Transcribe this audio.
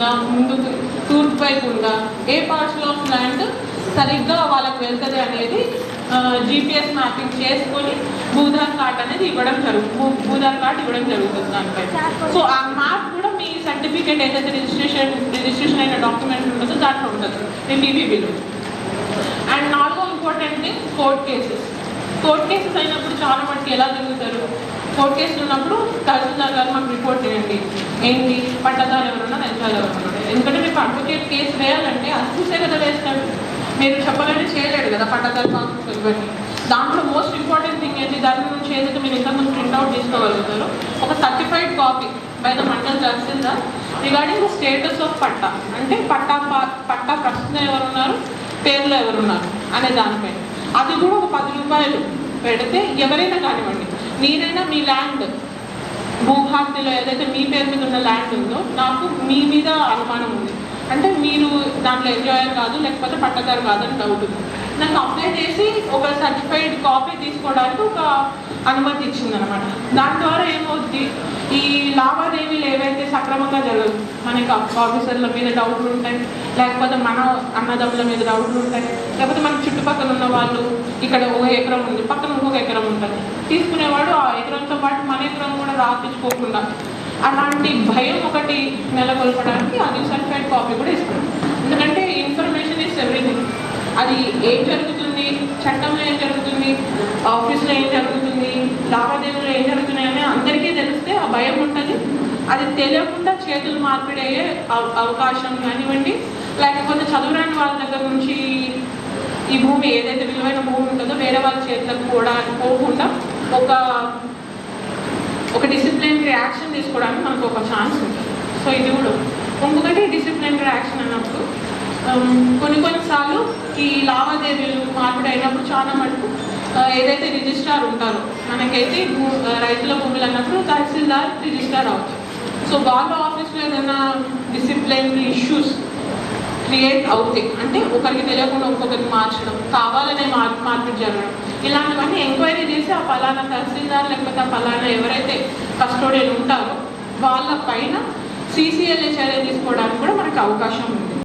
ఉందా ముందు తూర్పు వైపు ఉందా ఏ పార్ట్స్లో ఆఫ్ ల్యాండ్ సరిగ్గా వాళ్ళకి వెళ్తుంది అనేది జీపీఎస్ మ్యాపింగ్ చేసుకొని భూధార్ కార్డ్ అనేది ఇవ్వడం జరుగుతుంది భూధార్ కార్డ్ ఇవ్వడం జరుగుతుంది దానిపై. సో ఆ మ్యాప్ కూడా మీ సర్టిఫికేట్ ఏదైతే రిజిస్ట్రేషన్ రిజిస్ట్రేషన్ అయిన డాక్యుమెంట్ ఉంటుందో దాంట్లో ఉంటుంది మీ పీపీబీలో అండ్ నాలుగో important thing court cases court cases అయినప్పుడు చాలా మటుకు ఎలా జరుగుతారు? కోర్టు కేసులు ఉన్నప్పుడు తహసీల్దార్ గారు మాకు రిపోర్ట్ చేయండి. ఏంటి? పట్టదారు ఎవరున్నా లంచాలు ఎవరున్నారు ఎందుకంటే మీకు అడ్వకేట్ కేసు వేయాలంటే అది చూసే కదా వేస్తాడు మీరు చెప్పాలంటే చేయలేడు కదా పట్టదారు కాన్సెప్ట్ ఇవన్నీ. దాంట్లో మోస్ట్ ఇంపార్టెంట్ థింగ్ ఏంటి? దాని నుంచి ఏదైతే మీరు ఇంతకుముందు ప్రింట్అవుట్ తీసుకోగలుగుతారో ఒక certified copy by the mandal tahsildar regarding the status of patta. అంటే పట్టా పట్టా ప్రస్తుతం ఎవరున్నారు? పేర్లు ఎవరున్నారు? అనే దానిపై అది కూడా ఒక పది రూపాయలు పెడితే ఎవరైనా కానివ్వండి మీరైనా మీ ల్యాండ్ భూభారతిలో ఏదైతే మీ పేరు మీద ఉన్న ల్యాండ్ ఉందో నాకు మీ మీద అనుమానం ఉంది. అంటే మీరు దాంట్లో ఎంజాయర్ కాదు లేకపోతే పట్టదారు కాదని డౌట్ ఉంది. నాకు అప్లై చేసి ఒక సర్టిఫైడ్ కాపీ తీసుకోవడానికి ఒక అనుమతి ఇచ్చిందనమాట దాని ద్వారా ఏమవుద్ది? ఈ లావాదేవీలు ఏవైతే సక్రమంగా జరగదు మనకి ఆఫీసర్ల మీద డౌట్లు ఉంటాయి లేకపోతే మన అన్నదమ్ముల మీద డౌట్లు ఉంటాయి లేకపోతే మన చుట్టుపక్కల ఉన్న వాళ్ళు ఇక్కడ ఓ ఎకరం ఉంది పక్కన ఇంకొక ఎకరం ఉంటుంది. తీసుకునేవాడు ఆ ఎకరంతో పాటు మన ఎకరం కూడా రాపించుకోకుండా అలాంటి భయం ఒకటి నెలకొల్పడానికి అది సర్టిఫైడ్ కాపీ కూడా ఇస్తాం ఎందుకంటే ఇన్ఫర్మేషన్ ఇస్ ఎవ్రీథింగ్. అది ఏం జరుగుతుంది చట్టంలో ఏం జరుగుతుంది ఆఫీస్లో ఏం జరుగుతుంది లావాదేవీలు ఏం జరుగుతున్నాయని అందరికీ తెలిస్తే ఆ భయం ఉంటుంది. అది తెలియకుండా చేతులు మార్పిడి అయ్యే అవ- అవకాశం కానివ్వండి. లేకపోతే చదువురాని వాళ్ళ దగ్గర నుంచి ఈ భూమి ఏదైతే విలువైన భూమి ఉంటుందో వేరే వాళ్ళ చేతులకు కూడా పోకుండా ఒక ఒక డిసిప్లినరీ యాక్షన్ తీసుకోవడానికి మనకు ఒక ఛాన్స్ ఉంటుంది. సో ఇది కూడా. ఇంకొకటి డిసిప్లినరీ యాక్షన్ అన్నప్పుడు um, కొన్ని కొన్నిసార్లు ఈ లావాదేవీలు మార్పిడి అయినప్పుడు చాలా మటుకు uh, ఏదైతే రిజిస్ట్రార్ ఉంటారో మనకైతే uh, రైతుల భూములు అన్నప్పుడు తహసీల్దార్ రిజిస్ట్రార్ అవుతారు. సో వాళ్ళ ఆఫీస్లో ఏదైనా డిసిప్లినరీ ఇష్యూస్ క్రియేట్ అవుతాయి అంటే ఒకరికి తెలియకుండా ఇంకొకరికి మార్చడం కావాలనే మార్ మార్పిడి జరగడం. ఇలాంటివన్నీ ఎంక్వైరీ చేసి ఆ ఫలానా తహసీల్దార్ లేకపోతే ఆ ఫలానా ఎవరైతే కస్టోడియన్ ఉంటారో వాళ్ళ పైన సీసీఎల్ఏ చర్య తీసుకోవడానికి కూడా మనకు అవకాశం ఉంది.